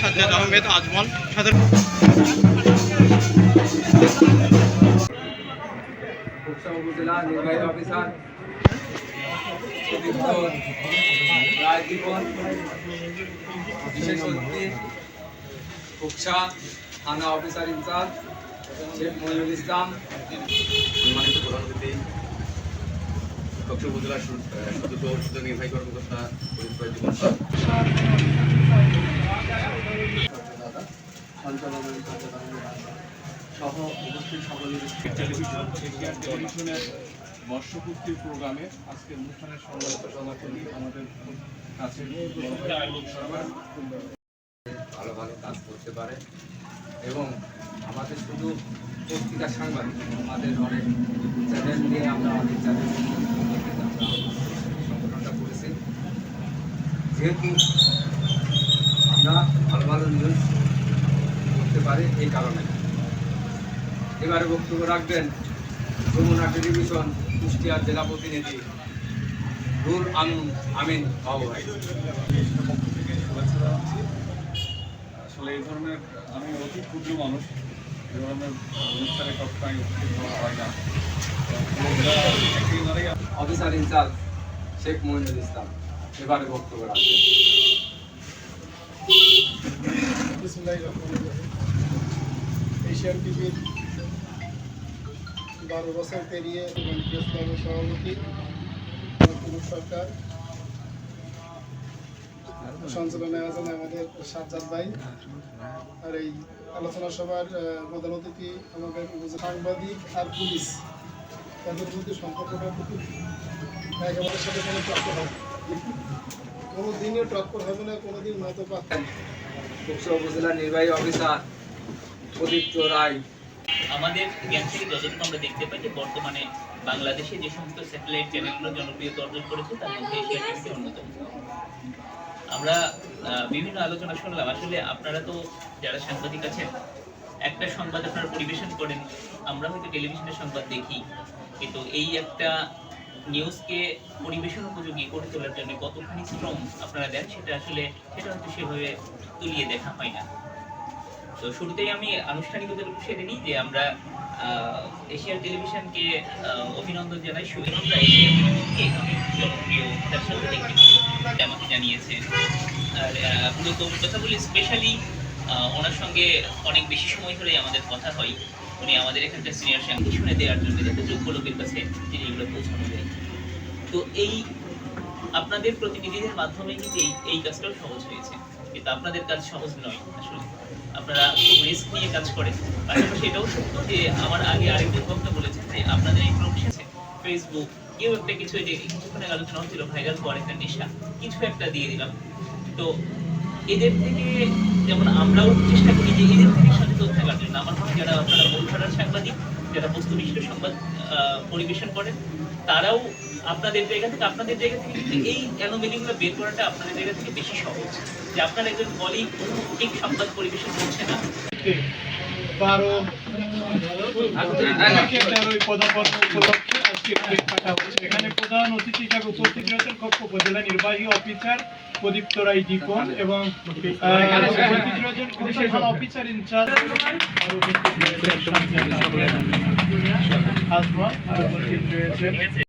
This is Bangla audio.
সাজ্জাদ আহমেদ আজমল উপসা উপজেলা নির্বাহী অফিসার রায়দীপন বিশেষ অতিথি উপসা থানা অফিসার ইনচার্জ শেখ মহিনুল ইসলাম। সম্মানিত প্রধান অতিথি কক্ষ উপজেলা সদস্য সদস্য নির্বাহী কর্মকর্তা পরিচয় জীবন সহ উপস্থিত সকলের টেলিভিশন এশিয়ান টেলিভিশনের বর্ষপূর্তির প্রোগ্রামে আজকে অনুষ্ঠানের সংবাদ সমাপনী আমাদের কাছে ভালো ভালো কাজ করতে পারে এবং আমাদের শুধু পত্রিকা সাংবাদিক আমাদের অনেক চ্যানেল নিয়ে আমরা অনেক চ্যানেল সংগঠনটা করেছি যেহেতু আমরা ভালো ভালো নিউজ করতে পারে এই কারণে। এবারে বক্তব্য রাখবেন যমুনা টেলিভিশন কুষ্টিয়ার জেলা প্রতিনিধি রুল আমিন আমিন বাবু ভাই। আসলে এই ধরনের আমি অতি ক্ষুদ্র মানুষ এই ধরনের অনুষ্ঠানে সবসময় উপস্থিত হওয়া হয় না। অফিসার ইনচার্জ শেখ মহিনুল ইসলাম এবারে বক্তব্য রাখবেন। এশিয়ান টিভির বারো বছর পেরিয়ে ইসলামের সভাপতি সরকার। সঞ্চালনায় আছেন আমাদের সাজ্জাদ ভাই। আর এই আলোচনা সভার প্রধান অতিথি আমাদের সাংবাদিক আর পুলিশ। তাদের মধ্যে সম্পর্কটা খুব একেবারে সাথে কোনো টক্কর হবে কোনো দিনও টক্কর হবে না, কোনো দিন পাচ্ছে না। কুকসা উপজেলা নির্বাহী অফিসার প্রদীপ্ত রায়। আমাদের জ্ঞান থেকে যতটুকু আমরা দেখতে পাই যে বর্তমানে বাংলাদেশে যে সমস্ত স্যাটেলাইট চ্যানেলগুলো জনপ্রিয়তা অর্জন করেছে, তার মধ্যে এশিয়া টিভিটি অন্যতম। আমরা বিভিন্ন আলোচনা শুনলাম। আসলে আপনারা তো যারা সাংবাদিক আছেন, একটা সংবাদ আপনারা পরিবেশন করেন, আমরা হয়তো টেলিভিশনের সংবাদ দেখি। কিন্তু এই একটা নিউজকে পরিবেশন উপযোগী করে তোলার জন্য কতখানি শ্রম আপনারা দেন সেটা আসলে সেটা হয়তো সেভাবে তুলিয়ে দেখা হয় না। তো শুরুতেই আমি আনুষ্ঠানিকতার সেরে নিই যে আমরা আহ, এশিয়ান টেলিভিশনকে অভিনন্দন জানাই সাথে দেখতে আমাকে জানিয়েছেন। আর মূলত কথা বলি স্পেশালি ওনার সঙ্গে অনেক বেশি সময় ধরে আমাদের কথা হয়। উনি আমাদের এখানকার সিনিয়র সাংবাদিক শুনে দেওয়ার জন্য যাতে যোগ্য লোকের কাছে জিনিসগুলো পৌঁছানো যায়। তো এই আপনাদের প্রতিনিধিদের মাধ্যমে কিন্তু এই এই কাজটাও সহজ হয়েছে। কিন্তু আপনাদের কাজ সহজ নয়, আসলে। আপনারা খুব রিস্ক নিয়ে কাজ করেন। পাশাপাশি এটাও সত্য যে আমার আগে আরেকজন বক্তা বলেছেন যে আপনাদের এই প্রফেশনে ফেসবুক কেউ একটা কিছু যে কিছুক্ষণ আলোচনা হচ্ছিল ভাইরাল হওয়ার একটা নেশা, কিছু একটা দিয়ে দিলাম। তো এদের থেকে যেমন আমরাও চেষ্টা করি যে এদের থেকে সচেতন থাকার জন্য আমার মনে হয় যারা আপনারা মূলধারার সাংবাদিক বস্তু বিশিষ্ট সংবাদ পরিবেশন করেন তারাও আপনাদের জায়গা থেকে আপনাদের জায়গা থেকে কিন্তু এই অ্যানোমেলিগুলো বের করাটা আপনাদের জায়গা থেকে বেশি সহজ যে আপনার একজন কলিগ ঠিক সংবাদ পরিবেশন করছে না বারো উপলক্ষে এখানে প্রধান অতিথি হিসাবে উপস্থিত রয়েছেন কক্ষ উপজেলা নির্বাহী অফিসার প্রদীপ্ত রায় দীপন এবং অফিসার ইনচার্জ